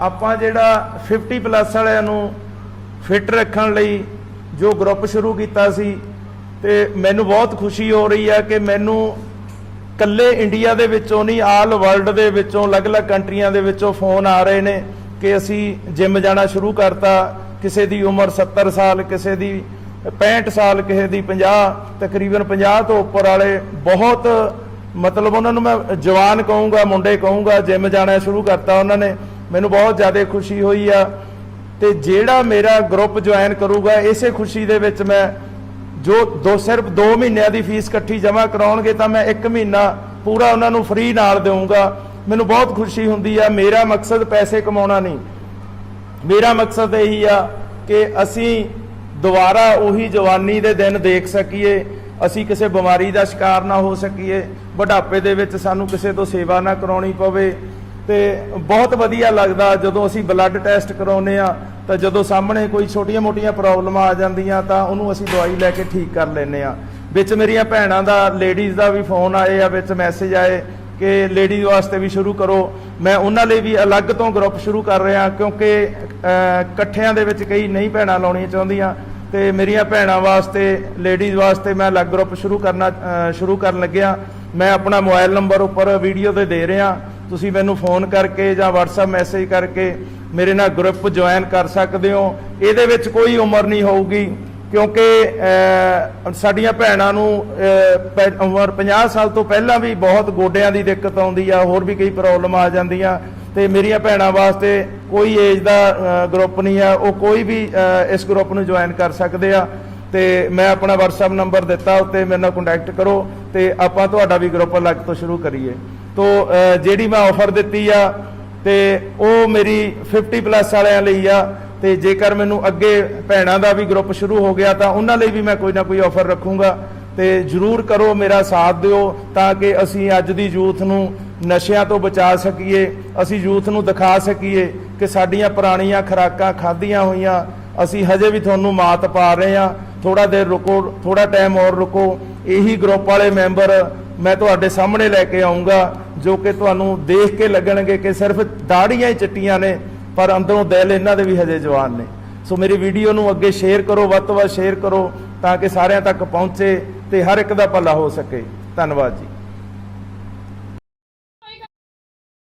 ਆਪਾਂ ਜਿਹੜਾ 50 ਪਲੱਸ ਵਾਲਿਆਂ ਨੂੰ ਫਿੱਟ ਰੱਖਣ ਲਈ ਜੋ ਗਰੁੱਪ ਸ਼ੁਰੂ ਕੀਤਾ ਸੀ, ਤੇ ਮੈਨੂੰ ਬਹੁਤ ਖੁਸ਼ੀ ਹੋ ਰਹੀ ਹੈ ਕਿ ਮੈਨੂੰ ਕੱਲੇ ਇੰਡੀਆ ਦੇ ਵਿੱਚੋਂ ਨਹੀਂ, ਆਲ ਵਰਲਡ ਦੇ ਵਿੱਚੋਂ, ਅਲੱਗ-ਅਲੱਗ ਕੰਟਰੀਆਂ ਦੇ ਵਿੱਚੋਂ ਫੋਨ ਆ ਰਹੇ ਨੇ ਕਿ ਅਸੀਂ ਜਿਮ ਜਾਣਾ ਸ਼ੁਰੂ ਕਰਤਾ। ਕਿਸੇ ਦੀ ਉਮਰ 70 ਸਾਲ, ਕਿਸੇ ਦੀ 65 ਸਾਲ, ਕਿਸੇ ਦੀ 50 ਤਕਰੀਬਨ 50 ਤੋਂ ਉੱਪਰ ਵਾਲੇ ਬਹੁਤ ਮਤਲਬ ਉਹਨਾਂ ਨੂੰ ਮੈਂ ਜਵਾਨ ਕਹੂੰਗਾ, ਮੁੰਡੇ ਕਹੂੰਗਾ ਜਿਮ ਜਾਣਾ ਸ਼ੁਰੂ ਕਰਤਾ ਉਹਨਾਂ ਨੇ। ਮੈਨੂੰ ਬਹੁਤ ਜ਼ਿਆਦਾ ਖੁਸ਼ੀ ਹੋਈ ਆ ਤੇ ਜਿਹੜਾ ਮੇਰਾ ਗਰੁੱਪ ਜੁਆਇਨ ਕਰੂਗਾ, ਇਸੇ ਖੁਸ਼ੀ ਦੇ ਵਿੱਚ ਮੈਂ ਜੋ ਦੋ ਸਿਰਫ 2 ਮਹੀਨਿਆਂ ਦੀ ਫੀਸ ਇਕੱਠੀ ਜਮ੍ਹਾਂ ਕਰਾਉਣਗੇ ਤਾਂ ਮੈਂ 1 ਮਹੀਨਾ ਪੂਰਾ ਉਹਨਾਂ ਨੂੰ ਫ੍ਰੀ ਨਾਲ ਦੇਵਾਂਗਾ ਮੈਨੂੰ ਬਹੁਤ ਖੁਸ਼ੀ ਹੁੰਦੀ ਆ, ਮੇਰਾ ਮਕਸਦ ਪੈਸੇ ਕਮਾਉਣਾ ਨਹੀਂ। ਮੇਰਾ ਮਕਸਦ ਇਹੀ ਆ ਕਿ ਅਸੀਂ ਦੁਬਾਰਾ ਉਹੀ ਜਵਾਨੀ ਦੇ ਦਿਨ ਦੇਖ ਸਕੀਏ, ਅਸੀਂ ਕਿਸੇ ਬਿਮਾਰੀ ਦਾ ਸ਼ਿਕਾਰ ਨਾ ਹੋ ਸਕੀਏ, ਬੁਢਾਪੇ ਦੇ ਵਿੱਚ ਸਾਨੂੰ ਕਿਸੇ ਤੋਂ ਸੇਵਾ ਨਾ ਕਰਾਉਣੀ ਪਵੇ ਤੇ ਬਹੁਤ ਵਧੀਆ ਲੱਗਦਾ ਜਦੋਂ ਅਸੀਂ ਬਲੱਡ ਟੈਸਟ ਕਰਾਉਨੇ ਆ ਤਾਂ ਜਦੋਂ ਸਾਹਮਣੇ ਕੋਈ ਛੋਟੀਆਂ-ਮੋਟੀਆਂ ਪ੍ਰੋਬਲਮਾਂ ਆ ਜਾਂਦੀਆਂ, ਤਾਂ ਉਹਨੂੰ ਅਸੀਂ ਦਵਾਈ ਲੈ ਕੇ ਠੀਕ ਕਰ ਲੈਨੇ ਆ ਵਿੱਚ ਮੇਰੀਆਂ ਭੈਣਾਂ ਦਾ ਲੇਡੀਜ਼ ਦਾ ਵੀ ਫੋਨ ਆਏ ਆ, ਵਿੱਚ ਮੈਸੇਜ ਆਏ ਕਿ ਲੇਡੀਜ਼ ਵਾਸਤੇ ਵੀ ਸ਼ੁਰੂ ਕਰੋ। ਮੈਂ ਉਹਨਾਂ ਲਈ ਵੀ ਅਲੱਗ ਤੋਂ ਗਰੁੱਪ ਸ਼ੁਰੂ ਕਰ ਰਿਹਾ, ਕਿਉਂਕਿ ਇਕੱਠਿਆਂ ਦੇ ਵਿੱਚ ਕਈ ਨਹੀਂ ਭੈਣਾਂ ਲਾਉਣੀਆਂ ਚਾਹੁੰਦੀਆਂ। ਤੇ ਮੇਰੀਆਂ ਭੈਣਾਂ ਵਾਸਤੇ ਲੇਡੀਜ਼ ਵਾਸਤੇ ਮੈਂ ਅਲੱਗ ਗਰੁੱਪ ਸ਼ੁਰੂ ਕਰਨਾ ਸ਼ੁਰੂ ਕਰਨ ਲੱਗਿਆ। ਮੈਂ ਆਪਣਾ ਮੋਬਾਈਲ ਨੰਬਰ ਉੱਪਰ ਵੀਡੀਓ ਤੇ ਦੇ ਰਿਹਾ। ਤੁਸੀਂ ਮੈਨੂੰ ਫੋਨ ਕਰਕੇ ਜਾਂ WhatsApp ਮੈਸੇਜ ਕਰਕੇ ਮੇਰੇ ਨਾਲ ਗਰੁੱਪ ਜੁਆਇਨ ਕਰ ਸਕਦੇ ਹੋ। ਇਹਦੇ ਵਿੱਚ ਕੋਈ ਉਮਰ ਨਹੀਂ ਹੋਊਗੀ ਕਿਉਂਕਿ ਸਾਡੀਆਂ ਭੈਣਾਂ ਨੂੰ ਅਹ, ਉਮਰ 50 ਸਾਲ ਤੋਂ ਪਹਿਲਾਂ ਵੀ ਬਹੁਤ ਗੋਡਿਆਂ ਦੀ ਦਿੱਕਤ ਆਉਂਦੀ ਆ ਹੋਰ ਵੀ ਕਈ ਪ੍ਰੋਬਲਮ ਆ ਜਾਂਦੀਆਂ। ਤੇ ਮੇਰੀਆਂ ਭੈਣਾਂ ਵਾਸਤੇ ਕੋਈ ਏਜ ਦਾ ਗਰੁੱਪ ਨਹੀਂ ਆ ਉਹ ਕੋਈ ਵੀ ਇਸ ਗਰੁੱਪ ਨੂੰ ਜੁਆਇਨ ਕਰ ਸਕਦੇ ਆ। ਤੇ ਮੈਂ ਆਪਣਾ WhatsApp ਨੰਬਰ ਦਿੱਤਾ ਉੱਤੇ ਮੇਰੇ ਨਾਲ ਕੰਟੈਕਟ ਕਰੋ ਤੇ ਆਪਾਂ ਤੁਹਾਡਾ ਵੀ ਗਰੁੱਪ ਅਲੱਗ ਤੋਂ ਸ਼ੁਰੂ ਕਰੀਏ। ਤੋਂ ਜਿਹੜੀ ਮੈਂ ਆਫਰ ਦਿੱਤੀ ਆ, ਤੇ ਉਹ ਮੇਰੀ 50 ਪਲੱਸ ਵਾਲਿਆਂ ਲਈ ਆ, ਤੇ ਜੇਕਰ ਮੈਨੂੰ ਅੱਗੇ ਭੈਣਾਂ ਦਾ ਵੀ ਗਰੁੱਪ ਸ਼ੁਰੂ ਹੋ ਗਿਆ ਤਾਂ ਉਹਨਾਂ ਲਈ ਵੀ ਮੈਂ ਕੋਈ ਨਾ ਕੋਈ ਆਫਰ ਰੱਖੂੰਗਾ। ਤੇ ਜਰੂਰ ਕਰੋ, ਮੇਰਾ ਸਾਥ ਦਿਓ, ਤਾਂ ਕਿ ਅਸੀਂ ਅੱਜ ਦੀ ਯੂਥ ਨੂੰ ਨਸ਼ਿਆਂ ਤੋਂ ਬਚਾ ਸਕੀਏ, ਅਸੀਂ ਯੂਥ ਨੂੰ ਦਿਖਾ ਸਕੀਏ ਕਿ ਸਾਡੀਆਂ ਪੁਰਾਣੀਆਂ ਖੁਰਾਕਾਂ ਖਾਧੀਆਂ ਹੋਈਆਂ, ਅਸੀਂ ਹਜੇ ਵੀ ਤੁਹਾਨੂੰ ਮਾਤ ਪਾ ਰਹੇ ਹਾਂ। ਥੋੜਾ ਦੇਰ ਰੁਕੋ ਥੋੜਾ ਟਾਈਮ ਹੋਰ ਰੁਕੋ। ਇਹੀ ਗਰੁੱਪ ਵਾਲੇ ਮੈਂਬਰ ਮੈਂ ਤੁਹਾਡੇ ਸਾਹਮਣੇ ਲੈ ਕੇ ਆਉਂਗਾ, ਜੋ ਕਿ ਤੁਹਾਨੂੰ ਦੇਖ ਕੇ ਲੱਗਣਗੇ ਕਿ ਸਿਰਫ ਦਾੜੀਆਂ ਹੀ ਚਿੱਟੀਆਂ ਨੇ, ਪਰ ਅੰਦਰੋਂ ਦਿਲ ਇਹਨਾਂ ਦੇ ਵੀ ਹਜੇ ਜਵਾਨ ਨੇ। ਸੋ ਮੇਰੀ ਵੀਡੀਓ ਨੂੰ ਅੱਗੇ ਸ਼ੇਅਰ ਕਰੋ, ਵੱਧ ਤੋਂ ਵੱਧ ਸ਼ੇਅਰ ਕਰੋ, ਤਾਂ ਕਿ ਸਾਰਿਆਂ ਤੱਕ ਪਹੁੰਚੇ ਤੇ ਹਰ ਇੱਕ ਦਾ ਭਲਾ ਹੋ ਸਕੇ। ਧੰਨਵਾਦ ਜੀ।